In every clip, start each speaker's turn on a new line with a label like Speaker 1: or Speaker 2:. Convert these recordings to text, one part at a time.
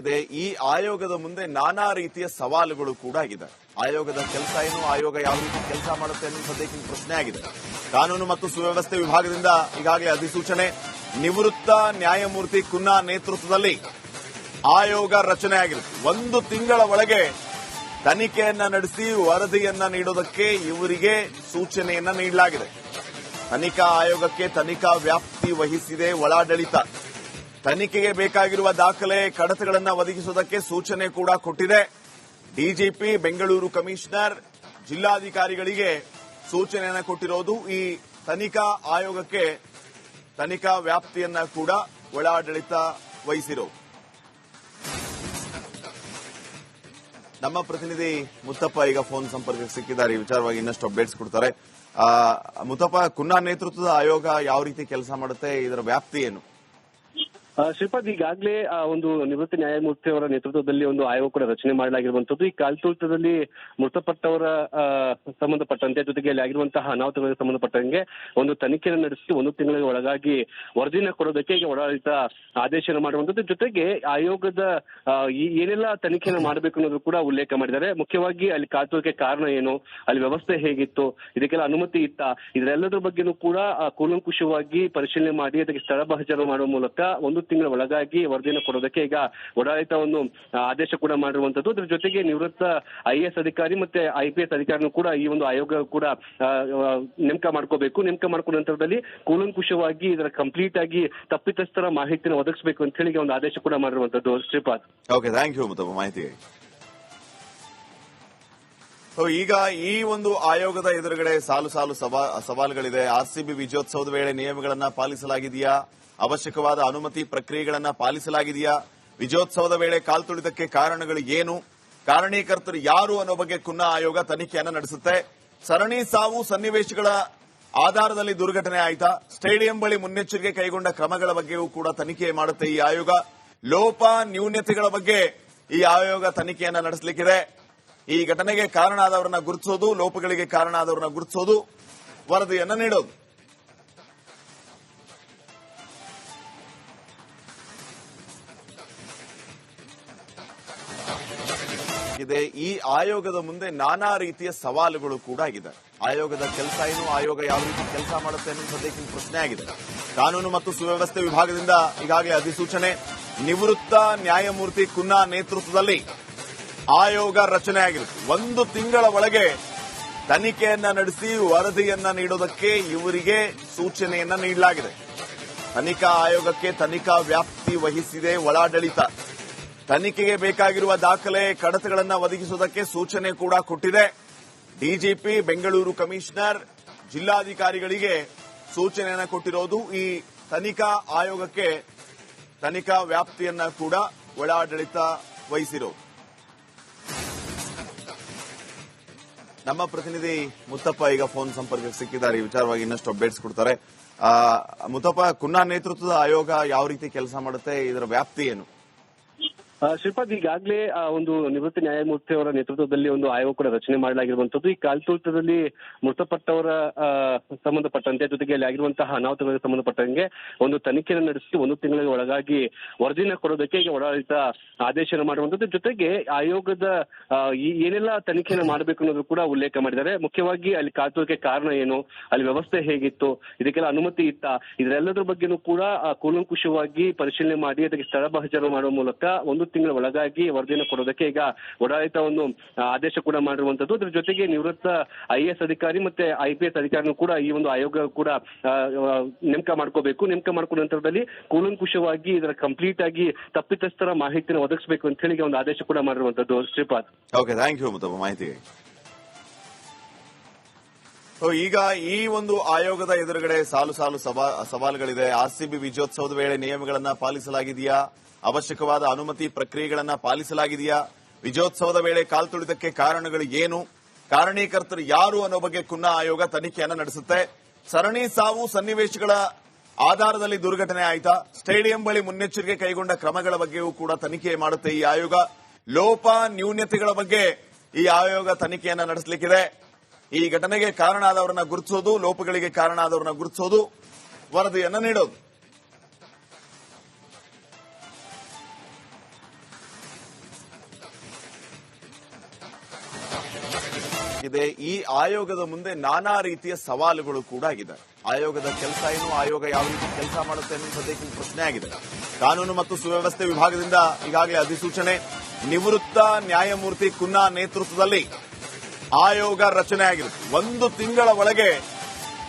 Speaker 1: ಇದೆ ಈ ಆಯೋಗದ ಮುಂದೆ ನಾನಾ ರೀತಿಯ ಸವಾಲುಗಳು ಕೂಡ ಇದೆ. ಆಯೋಗದ ಕೆಲಸ ಏನು, ಆಯೋಗ ಯಾವ ರೀತಿ ಕೆಲಸ ಮಾಡುತ್ತೆ ಅನ್ನೋ ಸದ್ಯಕ್ಕೆ ಪ್ರಶ್ನೆ ಆಗಿದೆ. ಕಾನೂನು ಮತ್ತು ಸುವ್ಯವಸ್ಥೆ ವಿಭಾಗದಿಂದ ಈಗಾಗಲೇ ಅಧಿಸೂಚನೆ, ನಿವೃತ್ತ ನ್ಯಾಯಮೂರ್ತಿ ಕುನ್ನಾ ನೇತೃತ್ವದಲ್ಲಿ ಆಯೋಗ ರಚನೆ ಆಗಿರುತ್ತೆ ಒಂದು ತಿಂಗಳ ಒಳಗೆ ತನಿಖೆಯನ್ನ ನಡೆಸಿ ವರದಿಯನ್ನ ನೀಡೋದಕ್ಕೆ ಇವರಿಗೆ ಸೂಚನೆಯನ್ನ ನೀಡಲಾಗಿದೆ. ತನಿಖಾ ಆಯೋಗಕ್ಕೆ ತನಿಖಾ ವ್ಯಾಪ್ತಿ ವಹಿಸಿದೆ ಒಳಾಡಳಿತ. ತನಿಖೆಗೆ ಬೇಕಾಗಿರುವ ದಾಖಲೆ ಕಡತಗಳನ್ನು ಒದಗಿಸುವುದಕ್ಕೆ ಸೂಚನೆ ಕೂಡ ಕೊಟ್ಟಿದೆ. ಡಿಜಿಪಿ, ಬೆಂಗಳೂರು ಕಮಿಷನರ್, ಜಿಲ್ಲಾಧಿಕಾರಿಗಳಿಗೆ ಸೂಚನೆಯನ್ನು ಕೊಟ್ಟಿರೋದು ಈ ತನಿಖಾ ಆಯೋಗಕ್ಕೆ ತನಿಖಾ ವ್ಯಾಪ್ತಿಯನ್ನ ಕೂಡ ಒಳಾಡಳಿತ ವಹಿಸಿರೋದು. ನಮ್ಮ ಪ್ರತಿನಿಧಿ ಮುತ್ತಪ್ಪ ಈಗ ಫೋನ್ ಸಂಪರ್ಕಕ್ಕೆ ಸಿಕ್ಕಿದ್ದಾರೆ. ಈ ವಿಚಾರವಾಗಿ ಇನ್ನಷ್ಟು ಅಪ್ಡೇಟ್ಸ್ ಕೊಡ್ತಾರೆ. ಮುತ್ತಪ್ಪ, ಕುನ್ನಾ ನೇತೃತ್ವದ ಆಯೋಗ ಯಾವ ರೀತಿ ಕೆಲಸ ಮಾಡುತ್ತೆ? ಇದರ ವ್ಯಾಪ್ತಿ ಏನು?
Speaker 2: ಶ್ರೀಪಾದ್, ಈಗಾಗಲೇ ಒಂದು ನಿವೃತ್ತ ನ್ಯಾಯಮೂರ್ತಿ ಅವರ ನೇತೃತ್ವದಲ್ಲಿ ಒಂದು ಆಯೋಗ ಕೂಡ ರಚನೆ ಮಾಡಲಾಗಿರುವಂತದ್ದು ಈ ಕಾಲ್ತುಳಿತದಲ್ಲಿ ಮೃತಪಟ್ಟವರ ಸಂಬಂಧಪಟ್ಟಂತೆ ಜೊತೆಗೆ ಅಲ್ಲಿ ಆಗಿರುವಂತಹ ಅನಾಹುತಗಳಿಗೆ ಸಂಬಂಧಪಟ್ಟಂಗೆ ಒಂದು ತನಿಖೆಯನ್ನು ನಡೆಸಿ ಒಂದು ತಿಂಗಳಿಗೆ ಒಳಗಾಗಿ ವರದಿನ ಕೊಡೋದಕ್ಕೆ ಈಗ ಒಳಾಡಳಿತ ಆದೇಶನ ಮಾಡುವಂತದ್ದು ಜೊತೆಗೆ ಆಯೋಗದ ಏನೆಲ್ಲ ತನಿಖೆಯನ್ನು ಮಾಡಬೇಕು ಅನ್ನೋದು ಕೂಡ ಉಲ್ಲೇಖ ಮಾಡಿದ್ದಾರೆ. ಮುಖ್ಯವಾಗಿ ಅಲ್ಲಿ ಕಾಲ್ತುಳಿಕೆ ಕಾರಣ ಏನು, ಅಲ್ಲಿ ವ್ಯವಸ್ಥೆ ಹೇಗಿತ್ತು, ಇದಕ್ಕೆಲ್ಲ ಅನುಮತಿ ಇತ್ತ, ಇದರೆಲ್ಲದರ ಬಗ್ಗೆನೂ ಕೂಡ ಕೂಲಂಕುಷವಾಗಿ ಪರಿಶೀಲನೆ ಮಾಡಿ, ಅದಕ್ಕೆ ಸ್ಥಳ ಮಾಡುವ ಮೂಲಕ ಒಂದು ತಿಂಗಳ ಒಳಗಾಗಿ ವರದಿಯನ್ನು ಕೊಡೋದಕ್ಕೆ ಈಗ ಒಡಾಳಿತವನ್ನು ಆದೇಶ ಕೂಡ ಮಾಡಿರುವಂತದ್ದು. ಅದ್ರ ಜೊತೆಗೆ ನಿವೃತ್ತ ಐ ಅಧಿಕಾರಿ ಮತ್ತೆ ಐ ಪಿ ಅಧಿಕಾರಿನೂ ಕೂಡ ಈ ಒಂದು ಆಯೋಗ ಕೂಡ ನೇಮಕ ಮಾಡ್ಕೋಬೇಕು. ನೇಮಕ ಮಾಡ್ಕೊಂಡ ನಂತರದಲ್ಲಿ ಕೂಲಂಕುಷವಾಗಿ ಇದರ ಕಂಪ್ಲೀಟ್ ಆಗಿ ತಪ್ಪಿತಸ್ಥರ ಮಾಹಿತಿಯನ್ನು ಒದಗಿಸಬೇಕು ಅಂತ ಹೇಳಿ ಒಂದು ಆದೇಶ ಕೂಡ ಮಾಡಿರುವಂತದ್ದು ಶ್ರೀಪಾದ್.
Speaker 1: ಓಕೆ ಥ್ಯಾಂಕ್ ಯು ಮಾಹಿತಿ ಸೊ ಈಗ ಈ ಒಂದು ಆಯೋಗದ ಎದುರುಗಡೆ ಸಾಲು ಸಾಲು ಸವಾ, ಸವಾಲುಗಳಿದೆ. ಆರ್ಸಿಬಿ ವಿಜಯೋತ್ಸವದ ವೇಳೆ ನಿಯಮಗಳನ್ನ ಪಾಲಿಸಲಾಗಿದೆಯಾ? ಅವಶ್ಯಕವಾದ ಅನುಮತಿ ಪ್ರಕ್ರಿಯೆಗಳನ್ನ ಪಾಲಿಸಲಾಗಿದೆಯಾ? ವಿಜಯೋತ್ಸವದ ವೇಳೆ ಕಾಲ್ತುಳಿತಕ್ಕೆ ಕಾರಣಗಳು ಏನು? ಕಾರಣೀಕರ್ತರು ಯಾರು ಅನ್ನೋ ಬಗ್ಗೆ ಕುನ್ನ ಆಯೋಗ ತನಿಖೆಯನ್ನು ನಡೆಸುತ್ತೆ. ಸರಣಿ ಸಾವು ಸನ್ನಿವೇಶಗಳ ಆಧಾರದಲ್ಲಿ ದುರ್ಘಟನೆ ಆಯ್ತಾ? ಸ್ಟೇಡಿಯಂ ಬಳಿ ಮುನ್ನೆಚ್ಚರಿಕೆ ಕೈಗೊಂಡ ಕ್ರಮಗಳ ಬಗ್ಗೆಯೂ ಕೂಡ ತನಿಖೆ ಮಾಡುತ್ತೆ ಈ ಆಯೋಗ. ಲೋಪ ನ್ಯೂನ್ಯತೆಗಳ ಬಗ್ಗೆ ಈ ಆಯೋಗ ತನಿಖೆಯನ್ನು ನಡೆಸಲಿಕ್ಕಿದೆ. ಈ ಘಟನೆಗೆ ಕಾರಣ ಆದವರನ್ನ ಗುರುತಿಸೋದು, ಲೋಪಗಳಿಗೆ ಕಾರಣ ಆದವರನ್ನ ಗುರುತಿಸೋದು, ವರದಿಯನ್ನ ನೀಡೋದು. ಇದೆ, ಈ ಆಯೋಗದ ಮುಂದೆ ನಾನಾ ರೀತಿಯ ಸವಾಲುಗಳು ಕೂಡ ಆಗಿದೆ ಆಯೋಗದ ಕೆಲಸ ಏನು, ಆಯೋಗ ಯಾವ ರೀತಿ ಕೆಲಸ ಮಾಡುತ್ತೆ ಅನ್ನೋ ಸದ್ಯಕ್ಕಿಂತ ಪ್ರಶ್ನೆ ಆಗಿದೆ. ಕಾನೂನು ಮತ್ತು ಸುವ್ಯವಸ್ಥೆ ವಿಭಾಗದಿಂದ ಈಗಾಗಲೇ ಅಧಿಸೂಚನೆ, ನಿವೃತ್ತ ನ್ಯಾಯಮೂರ್ತಿ ಕುನ್ನಾ ನೇತೃತ್ವದಲ್ಲಿ ಆಯೋಗ ರಚನೆ ಆಗಿರುತ್ತೆ. ಒಂದು ತಿಂಗಳ ಒಳಗೆ ತನಿಖೆಯನ್ನ ನಡೆಸಿ, ವರದಿಯನ್ನ ನೀಡೋದಕ್ಕೆ ಇವರಿಗೆ ಸೂಚನೆಯನ್ನ ನೀಡಲಾಗಿದೆ. ತನಿಖಾ ಆಯೋಗಕ್ಕೆ ತನಿಖಾ ವ್ಯಾಪ್ತಿ ವಹಿಸಿದೆ ಒಳಾಡಳಿತ. ತನಿಖೆಗೆ ಬೇಕಾಗಿರುವ ದಾಖಲೆ, ಕಡತಗಳನ್ನು ಒದಗಿಸುವುದಕ್ಕೆ ಸೂಚನೆ ಕೂಡ ಕೊಟ್ಟಿದೆ. ಡಿಜಿಪಿ, ಬೆಂಗಳೂರು ಕಮಿಷನರ್, ಜಿಲ್ಲಾಧಿಕಾರಿಗಳಿಗೆ ಸೂಚನೆಯನ್ನು ಕೊಟ್ಟಿರೋದು ಈ ತನಿಖಾ ಆಯೋಗಕ್ಕೆ ತನಿಖಾ ವ್ಯಾಪ್ತಿಯನ್ನ ಕೂಡ ಒಳಾಡಳಿತ ವಹಿಸಿರೋದು. ನಮ್ಮ ಪ್ರತಿನಿಧಿ ಮುತ್ತಪ್ಪ ಈಗ ಫೋನ್ ಸಂಪರ್ಕಕ್ಕೆ ಸಿಕ್ಕಿದ್ದಾರೆ. ಈ ವಿಚಾರವಾಗಿ ಇನ್ನಷ್ಟು ಅಪ್ಡೇಟ್ಸ್ ಕೊಡ್ತಾರೆ. ಮುತ್ತಪ್ಪ, ಕುನ್ನಾ ನೇತೃತ್ವದ ಆಯೋಗ ಯಾವ ರೀತಿ ಕೆಲಸ ಮಾಡುತ್ತೆ? ಇದರ ವ್ಯಾಪ್ತಿ ಏನು?
Speaker 2: ಶ್ರೀಪಾದ್, ಈಗಾಗಲೇ ಒಂದು ನಿವೃತ್ತ ನ್ಯಾಯಮೂರ್ತಿ ಅವರ ನೇತೃತ್ವದಲ್ಲಿ ಒಂದು ಆಯೋಗ ಕೂಡ ರಚನೆ ಮಾಡಲಾಗಿರುವಂತದ್ದು ಈ ಕಾಲ್ತುಳಿತದಲ್ಲಿ ಮೃತಪಟ್ಟವರ ಸಂಬಂಧಪಟ್ಟಂತೆ ಜೊತೆಗೆ ಅಲ್ಲಿ ಆಗಿರುವಂತಹ ಅನಾಹುತಗಳಿಗೆ ಸಂಬಂಧಪಟ್ಟಂಗೆ ಒಂದು ತನಿಖೆಯನ್ನು ನಡೆಸಿ ಒಂದು ತಿಂಗಳಿಗೆ ಒಳಗಾಗಿ ವರದಿನ ಕೊಡೋದಕ್ಕೆ ಈಗ ಒಳಾಡಳಿತ ಆದೇಶನ ಮಾಡುವಂತದ್ದು ಜೊತೆಗೆ ಆಯೋಗದ ಏನೆಲ್ಲ ತನಿಖೆಯನ್ನು ಮಾಡಬೇಕು ಅನ್ನೋದು ಕೂಡ ಉಲ್ಲೇಖ ಮಾಡಿದ್ದಾರೆ. ಮುಖ್ಯವಾಗಿ ಅಲ್ಲಿ ಕಾಲ್ತುಳಿಕೆ ಕಾರಣ ಏನು, ಅಲ್ಲಿ ವ್ಯವಸ್ಥೆ ಹೇಗಿತ್ತು, ಇದಕ್ಕೆಲ್ಲ ಅನುಮತಿ ಇತ್ತ, ಇದರೆಲ್ಲದರ ಬಗ್ಗೆನೂ ಕೂಡ ಕೂಲಂಕುಷವಾಗಿ ಪರಿಶೀಲನೆ ಮಾಡಿ, ಅದಕ್ಕೆ ಸ್ಥಳ ಬಹಜರು ಮಾಡುವ ಮೂಲಕ ಒಂದು ತಿಂಗಳ ಒಳಗಾಗಿ ವರದಿಯನ್ನು ಕೊಡೋದಕ್ಕೆ ಈಗ ಒಡಾಳಿತ ಒಂದು ಆದೇಶ ಕೂಡ ಮಾಡಿರುವಂತದ್ದು. ಅದ್ರ ಜೊತೆಗೆ ನಿವೃತ್ತ ಐ ಅಧಿಕಾರಿ ಮತ್ತೆ ಐ ಪಿ ಅಧಿಕಾರಿನೂ ಕೂಡ ಈ ಒಂದು ಆಯೋಗ ಕೂಡ ನೇಮಕ ಮಾಡ್ಕೋಬೇಕು. ನೇಮಕ ಮಾಡ್ಕೊಂಡ ನಂತರದಲ್ಲಿ ಕೂಲಂಕುಷವಾಗಿ ಇದರ ಕಂಪ್ಲೀಟ್ ಆಗಿ ತಪ್ಪಿತಸ್ಥರ ಮಾಹಿತಿನ ಒದಗಿಸಬೇಕು ಅಂತ ಹೇಳಿ ಒಂದು ಆದೇಶ ಕೂಡ ಮಾಡಿರುವಂತದ್ದು ಶ್ರೀಪಾದ್.
Speaker 1: ಓಕೆ ಥ್ಯಾಂಕ್ ಯು ಮಾಹಿತಿ ಮಾಹಿತಿಗೆ ಸೊ ಈಗ ಈ ಒಂದು ಆಯೋಗದ ಎದುರುಗಡೆ ಸಾಲು ಸಾಲು ಸವಾ- ಸವಾಲುಗಳಿದೆ. ಆರ್ಸಿಬಿ ವಿಜಯೋತ್ಸವದ ವೇಳೆ ನಿಯಮಗಳನ್ನ ಪಾಲಿಸಲಾಗಿದೆಯಾ? ಅವಶ್ಯಕವಾದ ಅನುಮತಿ ಪ್ರಕ್ರಿಯೆಗಳನ್ನ ಪಾಲಿಸಲಾಗಿದೆಯಾ? ವಿಜಯೋತ್ಸವದ ವೇಳೆ ಕಾಲ್ತುಳಿತಕ್ಕೆ ಕಾರಣಗಳು ಏನು? ಕಾರಣೀಕರ್ತರು ಯಾರು ಅನ್ನೋ ಬಗ್ಗೆ ಕುನ್ನಾ ಆಯೋಗ ತನಿಖೆಯನ್ನು ನಡೆಸುತ್ತೆ. ಸರಣಿ ಸಾವು ಸನ್ನಿವೇಶಗಳ ಆಧಾರದಲ್ಲಿ ದುರ್ಘಟನೆ ಆಯಿತಾ? ಸ್ಟೇಡಿಯಂ ಬಳಿ ಮುನ್ನೆಚ್ಚರಿಕೆ ಕೈಗೊಂಡ ಕ್ರಮಗಳ ಬಗ್ಗೆಯೂ ಕೂಡ ತನಿಖೆ ಮಾಡುತ್ತೆ ಈ ಆಯೋಗ. ಲೋಪ ನ್ಯೂನ್ಯತೆಗಳ ಬಗ್ಗೆ ಈ ಆಯೋಗ ತನಿಖೆಯನ್ನು ನಡೆಸಲಿಕ್ಕಿದೆ. ಈ ಘಟನೆಗೆ ಕಾರಣ ಆದವರನ್ನ ಗುರುತಿಸೋದು, ಲೋಪಗಳಿಗೆ ಕಾರಣ ಆದವರನ್ನ ಗುರುತಿಸೋದು ವರದಿಯನ್ನು ನೀಡೋದು. ಇದೆ, ಈ ಆಯೋಗದ ಮುಂದೆ ನಾನಾ ರೀತಿಯ ಸವಾಲುಗಳು ಕೂಡ ಆಗಿದೆ. ಆಯೋಗದ ಕೆಲಸ ಏನು, ಆಯೋಗ ಯಾವ ರೀತಿ ಕೆಲಸ ಮಾಡುತ್ತೆ ಅನ್ನೋದಕ್ಕೆ ಸದ್ಯಕ್ಕೆ ಪ್ರಶ್ನೆ ಆಗಿದೆ. ಕಾನೂನು ಮತ್ತು ಸುವ್ಯವಸ್ಥೆ ವಿಭಾಗದಿಂದ ಈಗಾಗಲೇ ಅಧಿಸೂಚನೆ, ನಿವೃತ್ತ ನ್ಯಾಯಮೂರ್ತಿ ಕುನ್ನಾ ನೇತೃತ್ವದಲ್ಲಿ ಆಯೋಗ ರಚನೆ ಆಗಿದೆ ಒಂದು ತಿಂಗಳ ಒಳಗೆ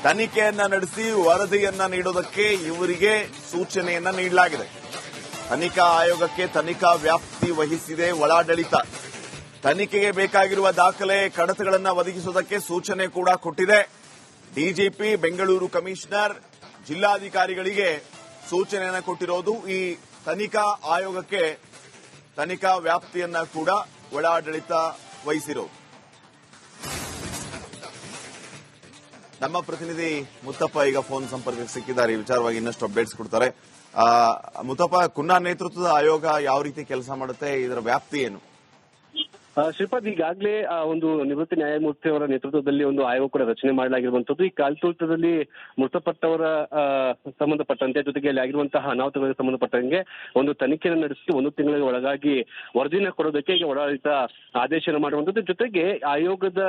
Speaker 1: ತನಿಖೆಯನ್ನ ನಡೆಸಿ ವರದಿಯನ್ನ ನೀಡೋದಕ್ಕೆ ಇವರಿಗೆ ಸೂಚನೆಯನ್ನ ನೀಡಲಾಗಿದೆ. ತನಿಖಾ ಆಯೋಗಕ್ಕೆ ತನಿಖಾ ವ್ಯಾಪ್ತಿ ವಹಿಸಿದೆ ಒಳಾಡಳಿತ. ತನಿಖೆಗೆ ಬೇಕಾಗಿರುವ ದಾಖಲೆ, ಕಡತಗಳನ್ನ ಒದಗಿಸುವುದಕ್ಕೆ ಸೂಚನೆ ಕೂಡ ಕೊಟ್ಟಿದೆ. ಡಿಜಿಪಿ, ಬೆಂಗಳೂರು ಕಮಿಷನರ್, ಜಿಲ್ಲಾಧಿಕಾರಿಗಳಿಗೆ ಸೂಚನೆಯನ್ನು ಕೊಟ್ಟಿರೋದು ಈ ತನಿಖಾ ಆಯೋಗಕ್ಕೆ ತನಿಖಾ ವ್ಯಾಪ್ತಿಯನ್ನ ಕೂಡ ಒಳಾಡಳಿತ ವಹಿಸಿರೋದು. ನಮ್ಮ ಪ್ರತಿನಿಧಿ ಮುತ್ತಪ್ಪ ಈಗ ಫೋನ್ ಸಂಪರ್ಕಕ್ಕೆ ಸಿಕ್ಕಿದ್ದಾರೆ. ಈ ವಿಚಾರವಾಗಿ ಇನ್ನಷ್ಟು ಅಪ್ಡೇಟ್ಸ್ ಕೊಡ್ತಾರೆ. ಮುತ್ತಪ್ಪ, ಕುನ್ನಾ ನೇತೃತ್ವದ ಆಯೋಗ ಯಾವ ರೀತಿ ಕೆಲಸ ಮಾಡುತ್ತೆ? ಇದರ ವ್ಯಾಪ್ತಿ ಏನು?
Speaker 2: ಶ್ರೀಪಾದ್, ಈಗಾಗಲೇ ಒಂದು ನಿವೃತ್ತ ನ್ಯಾಯಮೂರ್ತಿ ಅವರ ನೇತೃತ್ವದಲ್ಲಿ ಒಂದು ಆಯೋಗ ಕೂಡ ರಚನೆ ಮಾಡಲಾಗಿರುವಂತದ್ದು ಈ ಕಾಲ್ತುಳಿತದಲ್ಲಿ ಮೃತಪಟ್ಟವರ ಸಂಬಂಧಪಟ್ಟಂತೆ ಜೊತೆಗೆ ಅಲ್ಲಿ ಆಗಿರುವಂತಹ ಅನಾಹುತಗಳಿಗೆ ಸಂಬಂಧಪಟ್ಟಂಗೆ ಒಂದು ತನಿಖೆಯನ್ನು ನಡೆಸಿ ಒಂದು ತಿಂಗಳಿಗೆ ಒಳಗಾಗಿ ವರದಿನ ಕೊಡೋದಕ್ಕೆ ಈಗ ಒಳಾಡಳಿತ ಆದೇಶನ ಮಾಡುವಂತದ್ದು ಜೊತೆಗೆ ಆಯೋಗದ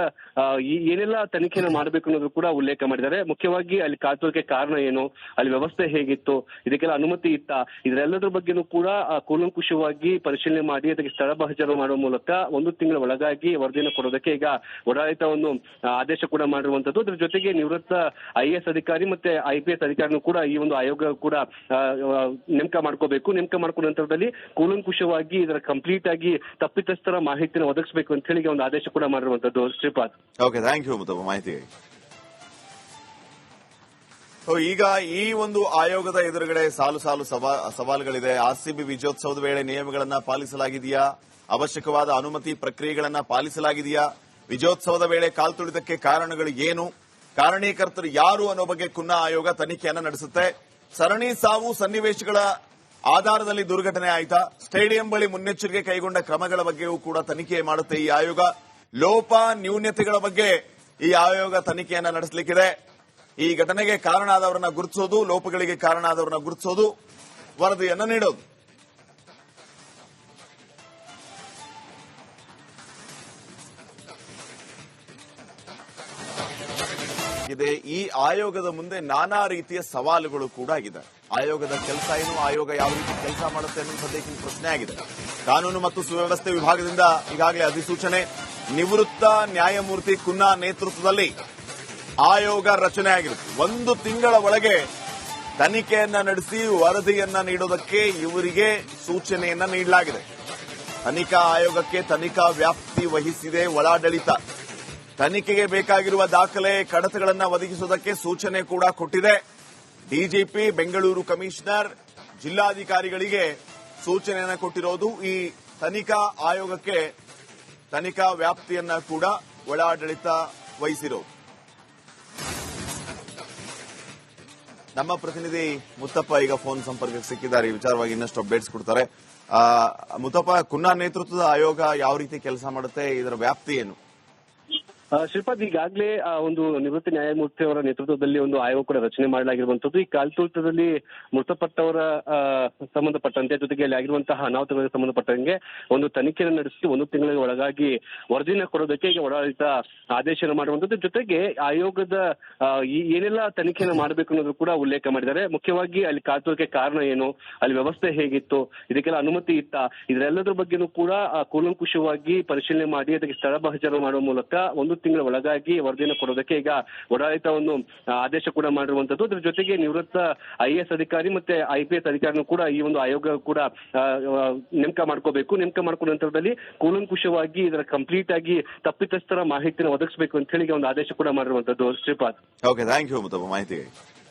Speaker 2: ಏನೆಲ್ಲ ತನಿಖೆಯನ್ನು ಮಾಡಬೇಕು ಅನ್ನೋದು ಕೂಡ ಉಲ್ಲೇಖ ಮಾಡಿದ್ದಾರೆ. ಮುಖ್ಯವಾಗಿ ಅಲ್ಲಿ ಕಾಲ್ತುಳಿಕೆ ಕಾರಣ ಏನು, ಅಲ್ಲಿ ವ್ಯವಸ್ಥೆ ಹೇಗಿತ್ತು, ಇದಕ್ಕೆಲ್ಲ ಅನುಮತಿ ಇತ್ತ, ಇದರೆಲ್ಲದರ ಬಗ್ಗೆನೂ ಕೂಡ ಕೂಲಂಕುಷವಾಗಿ ಪರಿಶೀಲನೆ ಮಾಡಿ, ಅದಕ್ಕೆ ಸ್ಥಳ ಬಹಜಾರು ಮಾಡುವ ಮೂಲಕ ಒಂದು ತಿಂಗಳ ಒಳಗಾಗಿ ವರದಿಯನ್ನು ಕೊಡೋದಕ್ಕೆ ಈಗ ಒಡಾಳಿತವನ್ನು ಆದೇಶ ಕೂಡ ಮಾಡಿರುವಂತದ್ದು. ಅದ್ರ ಜೊತೆಗೆ ನಿವೃತ್ತ ಐ ಅಧಿಕಾರಿ ಮತ್ತೆ ಐ ಪಿ ಅಧಿಕಾರಿನೂ ಕೂಡ ಈ ಒಂದು ಆಯೋಗ ಕೂಡ ನೇಮಕ ಮಾಡ್ಕೋಬೇಕು. ನೇಮಕ ಮಾಡ್ಕೊಂಡ ನಂತರದಲ್ಲಿ ಕೂಲಂಕುಷವಾಗಿ ಇದರ ಕಂಪ್ಲೀಟ್ ಆಗಿ ತಪ್ಪಿತಸ್ಥರ ಮಾಹಿತಿಯನ್ನು ಒದಗಿಸಬೇಕು ಅಂತ ಹೇಳಿ ಒಂದು ಆದೇಶ ಕೂಡ ಮಾಡಿರುವಂತದ್ದು ಶ್ರೀಪಾದ್.
Speaker 1: ಓಕೆ ಥ್ಯಾಂಕ್ ಯು ಮಾಹಿತಿ ಸೊ ಈಗ ಈ ಒಂದು ಆಯೋಗದ ಎದುರುಗಡೆ ಸಾಲು ಸಾಲು ಸವಾ- ಸವಾಲುಗಳಿದೆ. ಆರ್ಸಿಬಿ ವಿಜಯೋತ್ಸವದ ವೇಳೆ ನಿಯಮಗಳನ್ನ ಪಾಲಿಸಲಾಗಿದೆಯಾ? ಅವಶ್ಯಕವಾದ ಅನುಮತಿ ಪ್ರಕ್ರಿಯೆಗಳನ್ನ ಪಾಲಿಸಲಾಗಿದೆಯಾ? ವಿಜಯೋತ್ಸವದ ವೇಳೆ ಕಾಲ್ತುಳಿತಕ್ಕೆ ಕಾರಣಗಳು ಏನು? ಕಾರಣೀಕರ್ತರು ಯಾರು ಅನ್ನೋ ಬಗ್ಗೆ ಕುನ್ನಾ ಆಯೋಗ ತನಿಖೆಯನ್ನ ನಡೆಸುತ್ತೆ. ಸರಣಿ ಸಾವು ಸನ್ನಿವೇಶಗಳ ಆಧಾರದಲ್ಲಿ ದುರ್ಘಟನೆ ಆಯ್ತಾ? ಸ್ಟೇಡಿಯಂ ಬಳಿ ಮುನ್ನೆಚ್ಚರಿಕೆ ಕೈಗೊಂಡ ಕ್ರಮಗಳ ಬಗ್ಗೆಯೂ ಕೂಡ ತನಿಖೆ ಮಾಡುತ್ತೆ ಈ ಆಯೋಗ. ಲೋಪ ನ್ಯೂನ್ಯತೆಗಳ ಬಗ್ಗೆ ಈ ಆಯೋಗ ತನಿಖೆಯನ್ನ ನಡೆಸಲಿಕ್ಕಿದೆ. ಈ ಘಟನೆಗೆ ಕಾರಣ ಆದವರನ್ನ ಗುರುತಿಸೋದು, ಲೋಪಗಳಿಗೆ ಕಾರಣ ಆದವರನ್ನ ಗುರುತಿಸೋದು ವರದಿಯನ್ನ ನೀಡೋದು. ಇದೆ, ಈ ಆಯೋಗದ ಮುಂದೆ ನಾನಾ ರೀತಿಯ ಸವಾಲುಗಳು ಕೂಡ ಇದೆ ಆಯೋಗದ ಕೆಲಸ ಏನು, ಆಯೋಗ ಯಾವ ರೀತಿ ಕೆಲಸ ಮಾಡುತ್ತೆ ಅನ್ನೋ ಸದ್ಯಕ್ಕೆ ಪ್ರಶ್ನೆ ಆಗಿದೆ. ಕಾನೂನು ಮತ್ತು ಸುವ್ಯವಸ್ಥೆ ವಿಭಾಗದಿಂದ ಈಗಾಗಲೇ ಅಧಿಸೂಚನೆ, ನಿವೃತ್ತ ನ್ಯಾಯಮೂರ್ತಿ ಕುನ್ನಾ ನೇತೃತ್ವದಲ್ಲಿ ಆಯೋಗ ರಚನೆ ಆಗಿರುತ್ತೆ. ಒಂದು ತಿಂಗಳ ಒಳಗೆ ತನಿಖೆಯನ್ನ ನಡೆಸಿ ವರದಿಯನ್ನ ನೀಡೋದಕ್ಕೆ ಇವರಿಗೆ ಸೂಚನೆಯನ್ನ ನೀಡಲಾಗಿದೆ. ತನಿಖಾ ಆಯೋಗಕ್ಕೆ ತನಿಖಾ ವ್ಯಾಪ್ತಿ ವಹಿಸಿದೆ ಒಳಾಡಳಿತ. ತನಿಖೆಗೆ ಬೇಕಾಗಿರುವ ದಾಖಲೆ, ಕಡತಗಳನ್ನು ಒದಗಿಸುವುದಕ್ಕೆ ಸೂಚನೆ ಕೂಡ ಕೊಟ್ಟಿದೆ. ಡಿಜಿಪಿ, ಬೆಂಗಳೂರು ಕಮಿಷನರ್, ಜಿಲ್ಲಾಧಿಕಾರಿಗಳಿಗೆ ಸೂಚನೆಯನ್ನ ಕೊಟ್ಟಿರೋದು ಈ ತನಿಖಾ ಆಯೋಗಕ್ಕೆ ತನಿಖಾ ವ್ಯಾಪ್ತಿಯನ್ನ ಕೂಡ ಒಳಾಡಳಿತ ವಹಿಸಿರೋದು. ನಮ್ಮ ಪ್ರತಿನಿಧಿ ಮುತ್ತಪ್ಪ ಈಗ ಫೋನ್ ಸಂಪರ್ಕಕ್ಕೆ ಸಿಕ್ಕಿದ್ದಾರೆ. ಈ ವಿಚಾರವಾಗಿ ಇನ್ನಷ್ಟು ಅಪ್ಡೇಟ್ಸ್ ಕೊಡ್ತಾರೆ. ಮುತ್ತಪ್ಪ, ಕುನ್ನಾ ನೇತೃತ್ವದ ಆಯೋಗ ಯಾವ ರೀತಿ ಕೆಲಸ ಮಾಡುತ್ತೆ? ಇದರ ವ್ಯಾಪ್ತಿ ಏನು?
Speaker 2: ಶ್ರೀಪಾದ್, ಈಗಾಗಲೇ ಒಂದು ನಿವೃತ್ತ ನ್ಯಾಯಮೂರ್ತಿ ಅವರ ನೇತೃತ್ವದಲ್ಲಿ ಒಂದು ಆಯೋಗ ಕೂಡ ರಚನೆ ಮಾಡಲಾಗಿರುವಂತದ್ದು ಈ ಕಾಲ್ತುಳಿತದಲ್ಲಿ ಮೃತಪಟ್ಟವರ ಸಂಬಂಧಪಟ್ಟಂತೆ, ಜೊತೆಗೆ ಅಲ್ಲಿ ಆಗಿರುವಂತಹ ಅನಾಹುತಗಳಿಗೆ ಸಂಬಂಧಪಟ್ಟಂಗೆ ಒಂದು ತನಿಖೆಯನ್ನು ನಡೆಸಿ ಒಂದು ತಿಂಗಳ ಒಳಗಾಗಿ ವರದಿನ ಕೊಡೋದಕ್ಕೆ ಈಗ ಒಳಾಡಳಿತ ಆದೇಶನ ಮಾಡುವಂತದ್ದು ಜೊತೆಗೆ ಆಯೋಗದ ಏನೆಲ್ಲ ತನಿಖೆಯನ್ನು ಮಾಡಬೇಕು ಅನ್ನೋದು ಕೂಡ ಉಲ್ಲೇಖ ಮಾಡಿದ್ದಾರೆ. ಮುಖ್ಯವಾಗಿ ಅಲ್ಲಿ ಕಾಲ್ತುಳಿಕೆ ಕಾರಣ ಏನು, ಅಲ್ಲಿ ವ್ಯವಸ್ಥೆ ಹೇಗಿತ್ತು, ಇದಕ್ಕೆಲ್ಲ ಅನುಮತಿ ಇತ್ತ, ಇದರೆಲ್ಲದರ ಬಗ್ಗೆನೂ ಕೂಡ ಕೂಲಂಕುಷವಾಗಿ ಪರಿಶೀಲನೆ ಮಾಡಿ, ಅದಕ್ಕೆ ಸ್ಥಳ ಬಹಜಾರು ಮಾಡುವ ಮೂಲಕ ಒಂದು ತಿಂಗಳ ಒಳಗಾಗಿ ವರದಿಯನ್ನು ಕೊಡೋದಕ್ಕೆ ಈಗ ಒಡಾಡಳಿತ ಒಂದು ಆದೇಶ ಕೂಡ ಮಾಡಿರುವಂತದ್ದು. ಅದ್ರ ಜೊತೆಗೆ ನಿವೃತ್ತ ಐ ಅಧಿಕಾರಿ ಮತ್ತೆ ಐ ಪಿ ಅಧಿಕಾರಿನೂ ಕೂಡ ಈ ಒಂದು ಆಯೋಗ ಕೂಡ ನೇಮಕ ಮಾಡ್ಕೋಬೇಕು. ನೇಮಕ ಮಾಡ್ಕೊಂಡ ನಂತರದಲ್ಲಿ ಕೂಲಂಕುಷವಾಗಿ ಇದರ ಕಂಪ್ಲೀಟ್ ಆಗಿ ತಪ್ಪಿತಸ್ಥರ ಮಾಹಿತಿಯನ್ನು ಒದಗಿಸಬೇಕು ಅಂತ ಹೇಳಿ ಒಂದು ಆದೇಶ ಕೂಡ ಮಾಡಿರುವಂತದ್ದು ಶ್ರೀಪಾದ್.
Speaker 1: ಓಕೆ ಥ್ಯಾಂಕ್ ಯು ಮಾಹಿತಿ. ಮಾಹಿತಿಗೆ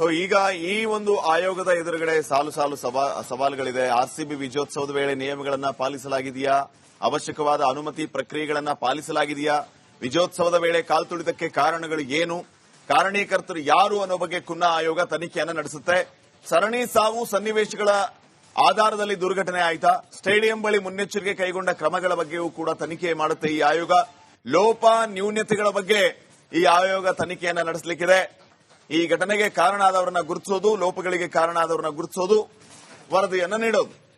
Speaker 1: ಸೊ ಈಗ ಈ ಒಂದು ಆಯೋಗದ ಎದುರುಗಡೆ ಸಾಲು ಸಾಲು ಸವಾ- ಸವಾಲುಗಳಿದೆ. ಆರ್ಸಿಬಿ ವಿಜಯೋತ್ಸವದ ವೇಳೆ ನಿಯಮಗಳನ್ನ ಪಾಲಿಸಲಾಗಿದೆಯಾ? ಅವಶ್ಯಕವಾದ ಅನುಮತಿ ಪ್ರಕ್ರಿಯೆಗಳನ್ನ ಪಾಲಿಸಲಾಗಿದೆಯಾ? ವಿಜಯೋತ್ಸವದ ವೇಳೆ ಕಾಲ್ತುಳಿತಕ್ಕೆ ಕಾರಣಗಳು ಏನು? ಕಾರಣೀಕರ್ತರು ಯಾರು ಅನ್ನೋ ಬಗ್ಗೆ ಕುನ್ನಾ ಆಯೋಗ ತನಿಖೆಯನ್ನು ನಡೆಸುತ್ತೆ. ಸರಣಿ ಸಾವು ಸನ್ನಿವೇಶಗಳ ಆಧಾರದಲ್ಲಿ ದುರ್ಘಟನೆ ಆಯಿತಾ? ಸ್ಟೇಡಿಯಂ ಬಳಿ ಮುನ್ನೆಚ್ಚರಿಕೆ ಕೈಗೊಂಡ ಕ್ರಮಗಳ ಬಗ್ಗೆಯೂ ಕೂಡ ತನಿಖೆ ಮಾಡುತ್ತೆ ಈ ಆಯೋಗ. ಲೋಪ ನ್ಯೂನ್ಯತೆಗಳ ಬಗ್ಗೆ ಈ ಆಯೋಗ ತನಿಖೆಯನ್ನು ನಡೆಸಲಿಕ್ಕಿದೆ. ಈ ಘಟನೆಗೆ ಕಾರಣ ಆದವರನ್ನ ಗುರುತಿಸೋದು ಲೋಪಗಳಿಗೆ ಕಾರಣ ಆದವರನ್ನ ಗುರುತಿಸೋದು ವರದಿಯನ್ನ ನೀಡೋದು.